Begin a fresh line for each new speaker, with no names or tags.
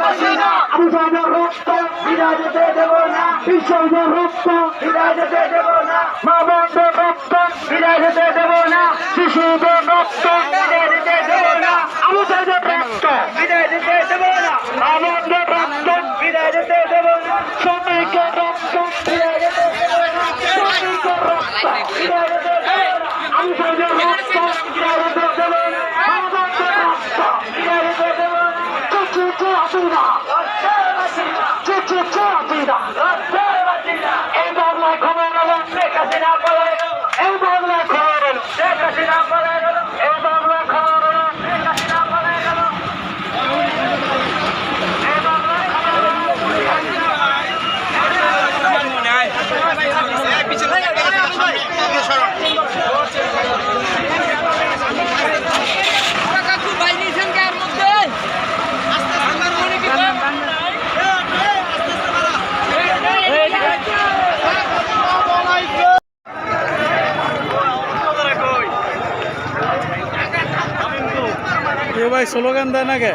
বাসিনা আবু জানের রক্ত বিদায় যেতে দেব না। বিশ্বদের রক্ত বিদায় যেতে দেব না। মা বোনদের রক্ত বিদায় যেতে দেব না। শিশুদের রক্ত বিদায় যেতে দেব না। আবু জানের রক্ত বিদায় যেতে দেব না। আমাদের রক্ত বিদায় যেতে দেব না। শ্রমিকের রক্ত বিদায় যেতে দেব না। শ্রমিকের রক্ত বিদায়
追他追这追追追他
এ ভাই স্লোগান দেয় না কে